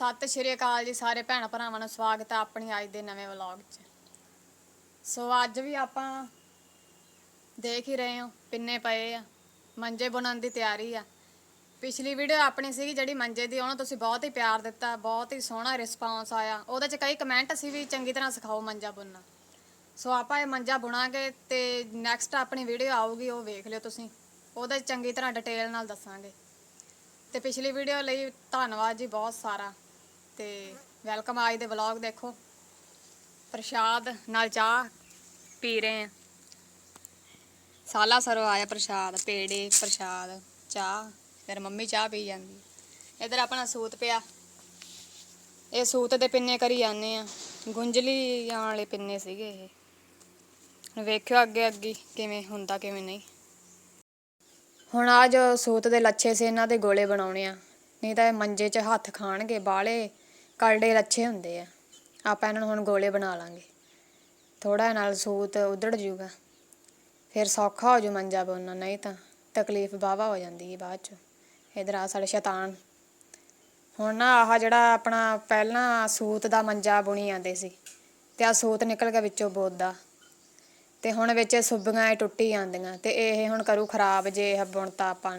ਸਤਿ ਸ਼੍ਰੀ ਅਕਾਲ ਜੀ ਸਾਰੇ ਭੈਣ ਭਰਾਵਾਂ ਨੂੰ, ਸਵਾਗਤ ਹੈ ਆਪਣੀ ਅੱਜ ਦੇ ਨਵੇਂ ਵਲੌਗ 'ਚ। ਸੋ ਅੱਜ ਵੀ ਆਪਾਂ ਦੇਖ ਹੀ ਰਹੇ ਹਾਂ, ਪਿੰਨੇ ਪਏ ਆ, ਮੰਜੇ ਬੁਣਨ ਦੀ ਤਿਆਰੀ ਆ। ਪਿਛਲੀ ਵੀਡੀਓ ਆਪਣੀ ਸੀਗੀ ਜਿਹੜੀ ਮੰਜੇ ਦੀ, ਉਹਨੂੰ ਤੁਸੀਂ ਬਹੁਤ ਹੀ ਪਿਆਰ ਦਿੱਤਾ, ਬਹੁਤ ਹੀ ਸੋਹਣਾ ਰਿਸਪਾਂਸ ਆਇਆ। ਉਹਦੇ 'ਚ ਕਈ ਕਮੈਂਟ ਸੀ ਵੀ ਚੰਗੀ ਤਰ੍ਹਾਂ ਸਿਖਾਓ ਮੰਜਾ ਬੁਣਨਾ। ਸੋ ਆਪਾਂ ਇਹ ਮੰਜਾ ਬੁਣਾਂਗੇ ਤੇ ਨੈਕਸਟ ਆਪਣੀ ਵੀਡੀਓ ਆਊਗੀ, ਉਹ ਵੇਖ ਲਿਓ ਤੁਸੀਂ। ਉਹਦੇ ਚੰਗੀ ਤਰ੍ਹਾਂ ਡਿਟੇਲ ਨਾਲ ਦੱਸਾਂਗੇ। ਤੇ ਪਿਛਲੀ ਵੀਡੀਓ ਲਈ ਧੰਨਵਾਦ ਜੀ ਬਹੁਤ ਸਾਰਾ। ਤੇ ਵੈਲਕਮ ਅੱਜ ਦੇ ਵਲੌਗ ਦੇਖੋ। ਪ੍ਰਸ਼ਾਦ ਨਾਲ ਚਾਹ ਪੀ ਰਹੇ ਆ ਸਾਲਾ ਸਰੋ ਆਇਆ ਪ੍ਰਸ਼ਾਦ, ਪੇੜੇ, ਪ੍ਰਸ਼ਾਦ, ਚਾਹ, ਫਿਰ ਮੰਮੀ ਚਾਹ ਪੀ ਜਾਂਦੀ। ਇਧਰ ਆਪਣਾ ਸੂਤ ਪਿਆ। ਇਹ ਸੂਤ ਦੇ ਪਿੰਨੇ ਕਰੀ ਜਾਂਦੇ ਆ ਗੁੰਜਲੀ ਵਾਲੇ ਪਿੰਨੇ ਸੀਗੇ ਇਹ। ਹੁਣ ਵੇਖਿਓ ਅੱਗੇ ਅੱਗੇ ਕਿਵੇਂ ਹੁੰਦਾ, ਕਿਵੇਂ ਨਹੀਂ। ਹੁਣ ਆ ਜੋ ਸੂਤ ਦੇ ਲੱਛੇ ਸੀ, ਇਹਨਾਂ ਦੇ ਗੋਲੇ ਬਣਾਉਣੇ ਆ। ਨਹੀਂ ਤਾਂ ਇਹ ਮੰਜੇ 'ਚ ਹੱਥ ਖਾਣਗੇ ਬਾਲੇ ਕਰੜੇ ਲੱਛੇ ਹੁੰਦੇ ਆ। ਆਪਾਂ ਇਹਨਾਂ ਨੂੰ ਹੁਣ ਗੋਲੇ ਬਣਾ ਲਾਂਗੇ। ਥੋੜਾ ਨਾਲ ਸੂਤ ਉਧੜ ਜੂਗਾ। ਫਿਰ ਸੌਖਾ ਹੋ ਜੂ ਮੰਜਾ ਬੁਣਨਾ, ਨਹੀਂ ਤਾਂ ਤਕਲੀਫ ਬਾਵਾ ਹੋ ਜਾਂਦੀ ਹੈ ਬਾਅਦ 'ਚ। ਇਧਰ ਆ ਸਾਡੇ ਸ਼ੈਤਾਨ। ਹੁਣ ਨਾ ਆਹ ਜਿਹੜਾ ਆਪਣਾ ਪਹਿਲਾਂ ਸੂਤ ਦਾ ਮੰਜਾ ਬੁਣੀ ਜਾਂਦੇ ਸੀ, ਤੇ ਆ ਸੂਤ ਨਿਕਲ ਗਿਆ ਵਿੱਚੋਂ ਬੋਦਾ। ਤੇ ਹੁਣ ਵਿੱਚ ਸੁੱਬੀਆਂ ਇਹ ਟੁੱਟੀ ਜਾਂਦੀਆਂ, ਤੇ ਇਹ ਹੁਣ ਕਰੂ ਖਰਾਬ ਜੇ ਇਹ ਬੁਣਤਾ ਆਪਾਂ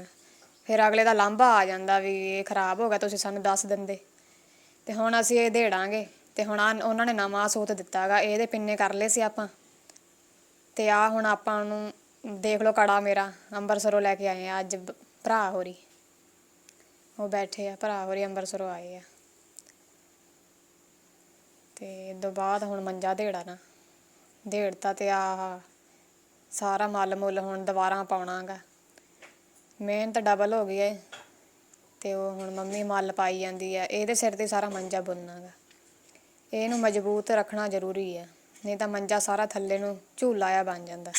ਫਿਰ ਅਗਲੇ ਦਾ ਲਾਂਭਾ ਆ ਜਾਂਦਾ ਵੀ ਇਹ ਖਰਾਬ ਹੋ ਗਿਆ, ਤੁਸੀਂ ਸਾਨੂੰ ਦੱਸ ਦਿੰਦੇ। ਤੇ ਹੁਣ ਅਸੀਂ ਇਹ ਦੇੜਾਂਗੇ ਤੇ ਹੁਣ ਆਹ ਉਹਨਾਂ ਨੇ ਨਵਾਂ ਸੂਤ ਦਿੱਤਾਗਾ, ਇਹਦੇ ਪਿੰਨੇ ਕਰ ਲਏ ਸੀ ਆਪਾਂ। ਤੇ ਆ ਹੁਣ ਆਪਾਂ ਨੂੰ ਦੇਖ ਲਓ ਕੜਾ ਮੇਰਾ, ਅੰਬਰਸਰੋਂ ਲੈ ਕੇ ਆਏ ਆ, ਅੱਜ ਭਰਾ ਹੋਰੀ ਉਹ ਬੈਠੇ ਆ, ਭਰਾ ਹੋਰੀ ਅੰਬਰਸਰੋਂ ਆਏ ਆ। ਤੇ ਇਹ ਬਾਅਦ ਹੁਣ ਮੰਜਾ ਦੇੜਾ ਨਾ ਦੇੜਤਾ ਤੇ ਆ ਸਾਰਾ ਮੱਲ ਮੁੱਲ ਹੁਣ ਦੁਬਾਰਾ ਪਾਉਣਾਗਾ। ਮਿਹਨਤ ਡਬਲ ਹੋ ਗਈ ਏ। ਤੇ ਉਹ ਹੁਣ ਮੰਮੀ ਮੱਲ ਪਾਈ ਜਾਂਦੀ ਆ, ਇਹਦੇ ਸਿਰ ਤੇ ਸਾਰਾ ਮੰਜਾ ਬੁਣਨਾਗਾ ਇਹਨੂੰ ਮਜ਼ਬੂਤ ਰੱਖਣਾ ਜ਼ਰੂਰੀ ਆ, ਨਹੀਂ ਤਾਂ ਮੰਜਾ ਸਾਰਾ ਥੱਲੇ ਨੂੰ ਝੂਲਾ ਆ ਬਣ ਜਾਂਦਾ।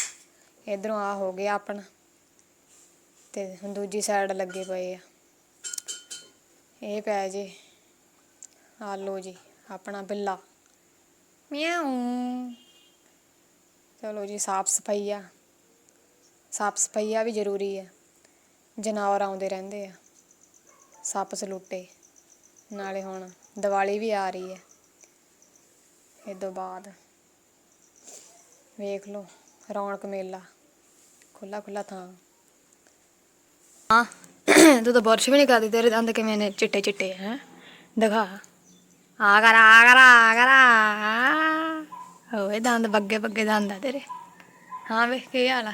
ਇਧਰੋਂ ਆ ਹੋ ਗਿਆ ਆਪਣਾ, ਤੇ ਹੁਣ ਦੂਜੀ ਸਾਈਡ ਲੱਗੇ ਪਏ ਆ। ਇਹ ਪੈ ਜੇ ਆ ਲੋ ਜੀ, ਆਪਣਾ ਬਿੱਲਾ। ਮਿਆਉ ਚਲੋ ਜੀ, ਸਾਫ਼ ਸਫਾਈਆ। ਸਾਫ਼ ਸਫਾਈਆ ਵੀ ਜ਼ਰੂਰੀ ਆ, ਜਨਾਵਰ ਆਉਂਦੇ ਰਹਿੰਦੇ ਆ। ਸੱਪ ਸਲੂਟੇ। ਨਾਲੇ ਹੁਣ ਦੀਵਾਲੀ ਵੀ ਆ ਰਹੀ ਹੈ। ਇਹ ਤੋਂ ਬਾਅਦ ਵੇਖ ਲਓ, ਰੌਣਕ ਮੇਲਾ ਖੁੱਲਾ ਖੁੱਲਾ ਥਾਂ। ਹਾਂ, ਤੂੰ ਤਾਂ ਬੁਰਸ਼ ਵੀ ਨਹੀਂ ਕਰਦੀ, ਤੇਰੇ ਦੰਦ ਕਿਵੇਂ ਨੇ? ਚਿੱਟੇ ਚਿੱਟੇ ਹੈ? ਦਿਖਾ। ਆ ਕਰ ਆ ਕਰ ਆ ਕਰ। ਓਏ, ਦੰਦ, ਬੱਗੇ ਬੱਗੇ ਦੰਦ ਆ ਤੇਰੇ। ਹਾਂ ਵੇ ਕੀ ਹਾਲ ਆ?